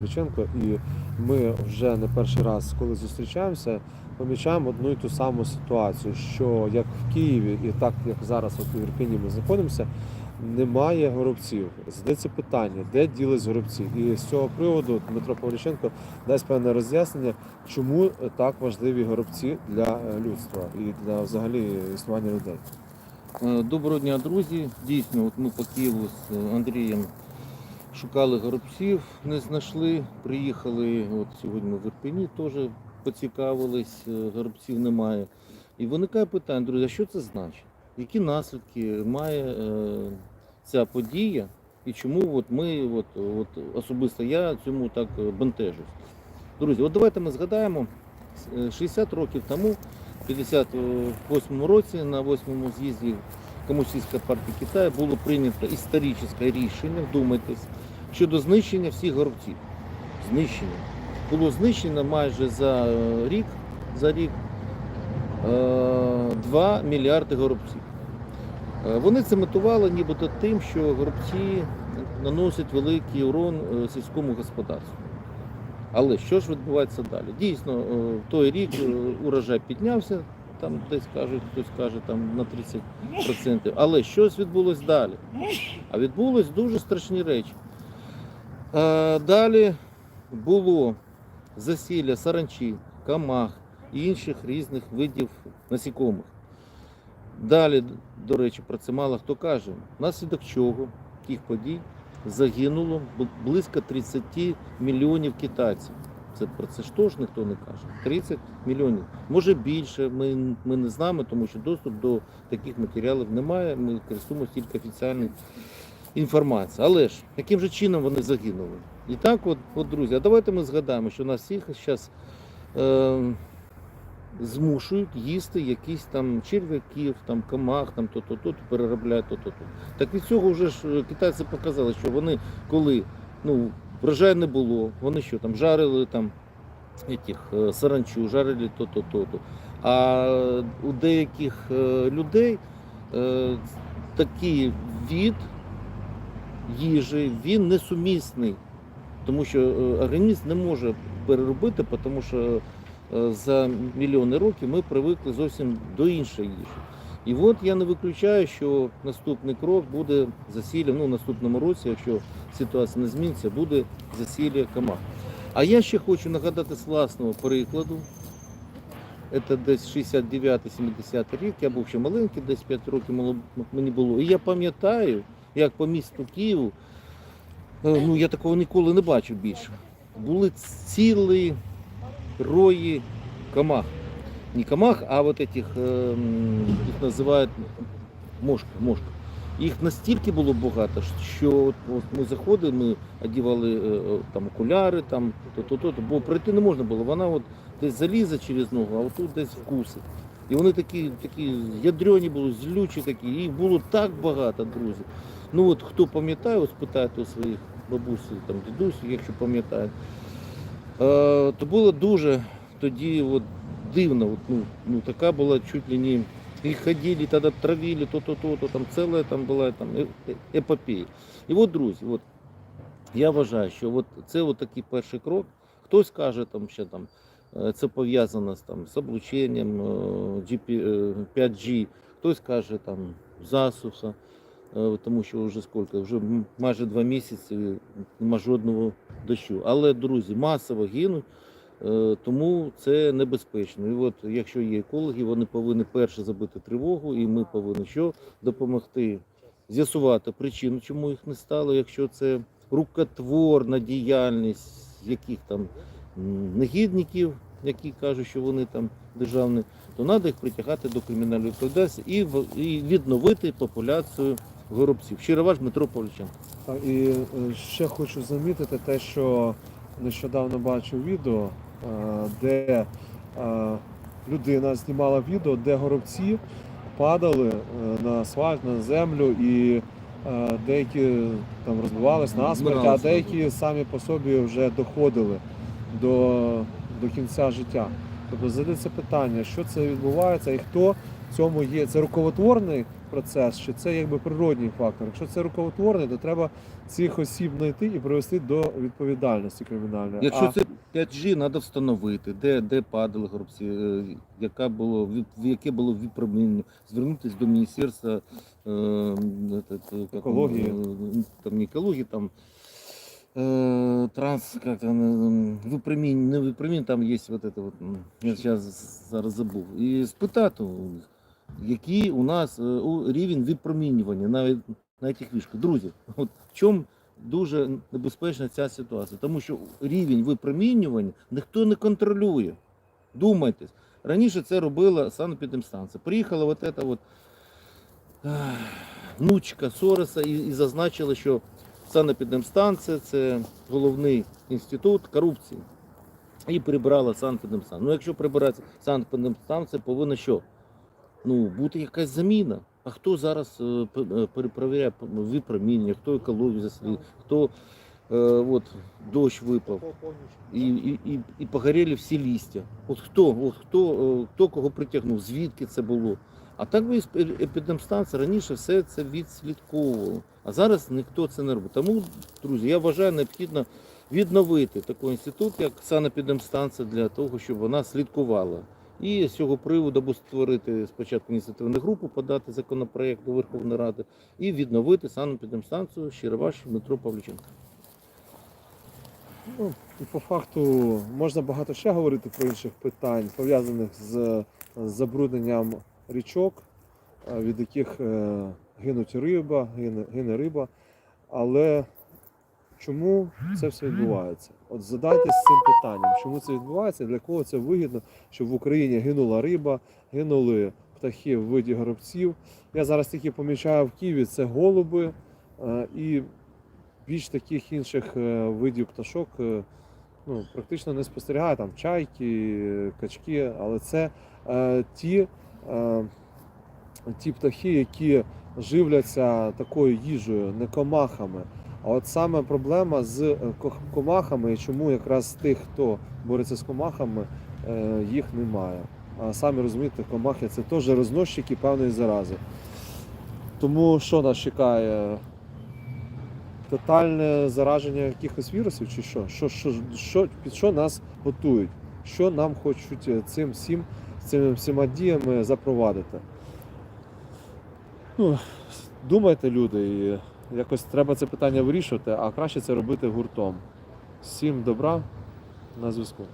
Павліченко, і ми вже не перший раз, коли зустрічаємося, помічаємо одну і ту саму ситуацію, що як в Києві, і так як зараз от у Ірпіні ми знаходимося, немає горобців. Задається питання, де ділись горобці. І з цього приводу Дмитро Павліченко дасть певне роз'яснення, чому так важливі горобці для е, людства і для взагалі існування людей. Е, Доброго дня, друзі. Дійсно, от ми по Києву з Андрієм шукали горобців, не знайшли. Приїхали от сьогодні в Ірпені, теж поцікавились, е, горобців немає. І виникає питання, друзі, а що це значить? Які наслідки має е, ця подія? І чому от ми, от, от, особисто я цьому так е, бентежусь? Друзі, от давайте ми згадаємо е, 60 років тому, в 58 році, на 8-му з'їзді Комуністичної партії Китаю було прийнято історичне рішення, вдумайтесь, щодо знищення всіх горобців. Знищення. Було знищено майже за е, рік, за рік е, 2 мільярди горобців. Е, Вони це мотивували нібито тим, що горобці наносять великий урон е, сільському господарству. Але що ж відбувається далі? Дійсно, е, в той рік е, урожай піднявся, там десь кажуть, хтось каже там на 30%. Але щось відбулось далі. А відбулось дуже страшні речі. Е, Далі було засілля саранчі, камах і інших різних видів насікомих. Далі, до речі, про це мало хто каже. Внаслідок чого тих подій загинуло близько 30 мільйонів китайців. Це про це ж теж ніхто не каже. 30 мільйонів. Може більше, ми, ми не знаємо, тому що доступ до таких матеріалів немає. Ми користуємося тільки офіціальною інформацією. Але ж яким же чином вони загинули? І так, от, от друзі, а давайте ми згадаємо, що нас всіх зараз е, змушують їсти якісь там черв'яків, там комах, там то-то, то переробляють то-то. то Так від цього вже ж е, китайці показали, що вони коли ну, врожаю не було, вони що там жарили там этих, е, саранчу, жарили то-то, то-то. А у деяких е, людей е, такий від їжі він несумісний, тому що організм не може переробити, тому що за мільйони років ми привикли зовсім до іншої їжі. І от я не виключаю, що наступний крок буде засілля, ну в наступному році, якщо ситуація не зміниться, буде засілля комах. А я ще хочу нагадати з власного прикладу. Це десь 69-70 рік, я був ще маленький, десь 5 років мені було. І я пам'ятаю, як по місту Києву, е, ну я такого ніколи не бачив більше. Були цілі рої комах. Не комах, а вот этих, їх називають мошка, мошка. Їх настільки було багато, що от, от ми заходили, ми одягали е, е, там окуляри, там то, то, то, бо пройти не можна було. Вона от десь залізе через ногу, а отут десь вкусить. І вони такі, такі ядрені були, злючі такі, їх було так багато, друзі. Ну от хто пам'ятає, ось питайте у своїх бабусі, там дідусів, якщо пам'ятають, е, то було дуже тоді от, дивно. От, ну, ну, така була чуть ли не их ходили, тогда травили, то-то, то, там целая там була там, е- е- епопея. І от, друзі, от, я вважаю, що от це от такий перший крок. Хтось каже, там, ще, там, е, це пов'язано з, там, з облученням е, GP, е, 5G, хтось каже там, засуха, тому що вже скільки, вже майже два місяці нема жодного дощу. Але, друзі, масово гинуть. Е, Тому це небезпечно. І от якщо є екологи, вони повинні перше забити тривогу, і ми повинні що допомогти з'ясувати причину, чому їх не стало. Якщо це рукотворна діяльність яких там негідників, які кажуть, що вони там державні, то треба їх притягати до кримінальної відповідальності і, і відновити популяцію горобців. Щиро ваш Дмитро Павліченко. І е, ще хочу замітити те, що нещодавно бачив відео, де е, людина знімала відео, де горобці падали е, на асфальт, на землю, і е, деякі там розбивались на асфальт, а деякі самі по собі вже доходили до, до кінця життя. Тобто задається питання, що це відбувається і хто в цьому є. Це рукотворний процес, чи це якби природній фактор. Якщо це рукотворний, то треба цих осіб знайти і привести до відповідальності кримінальної. Якщо А це 5G, треба встановити, де, де падали горобці, е, яка було, в яке було випромінення, звернутися до Міністерства е, этот, як Екології. е, там не екології, там е, транс, як там, випромінь, не випромінь, там є вот это вот, я зараз забув. І спитати у них, який у нас е, рівень випромінювання навіть на цих вишках. Друзі, от в чому дуже небезпечна ця ситуація, тому що рівень випромінювання ніхто не контролює. Думайтесь. Раніше це робила санепідемстанція. Приїхала вот эта вот ах, внучка Сороса і, і зазначила, що санепідемстанція це головний інститут корупції. І прибрала санепідемстанцію. Ну, якщо прибирається санепідемстанція, повинна що? Ну, бути якась заміна. А хто зараз е, е, перепровіряє випромінення, хто екологію заслід, хто е, от, дощ випав і, і, і, і погоріли всі листя. От хто, от хто, е, хто кого притягнув, звідки це було. А так би епідемстанція раніше все це відслідковувало. А зараз ніхто це не робить. Тому, друзі, я вважаю, необхідно відновити такий інститут, як санепідемстанція, для того, щоб вона слідкувала. І з цього приводу або створити спочатку ініціативну групу, подати законопроект до Верховної Ради і відновити санепідемстанцію щиро ваш Дмитро Павліченко. Ну, і по факту можна багато ще говорити про інших питань, пов'язаних з забрудненням річок, е, від яких е, гинуть риба, гине, гине риба. Але чому це все відбувається? От задайтесь цим питанням, чому це відбувається, для кого це вигідно, щоб в Україні гинула риба, гинули птахи в виді горобців. Я зараз тільки помічаю в Києві це голуби е, і більш таких інших е, видів пташок е, ну, практично не спостерігаю, там чайки, качки, але це ті, ті птахи, які живляться такою їжею, не комахами. А от саме проблема з е, комахами, і чому якраз тих, хто бореться з комахами, е, їх немає. А самі розумієте, комахи це теж розносчики певної зарази. Тому що нас чекає? Тотальне зараження якихось вірусів, чи що? Що, що, що, під що нас готують? Що нам хочуть е, цим всім, цими всіма діями запровадити? Ну, думайте, люди, і якось треба це питання вирішувати, а краще це робити гуртом. Всім добра на зв'язку.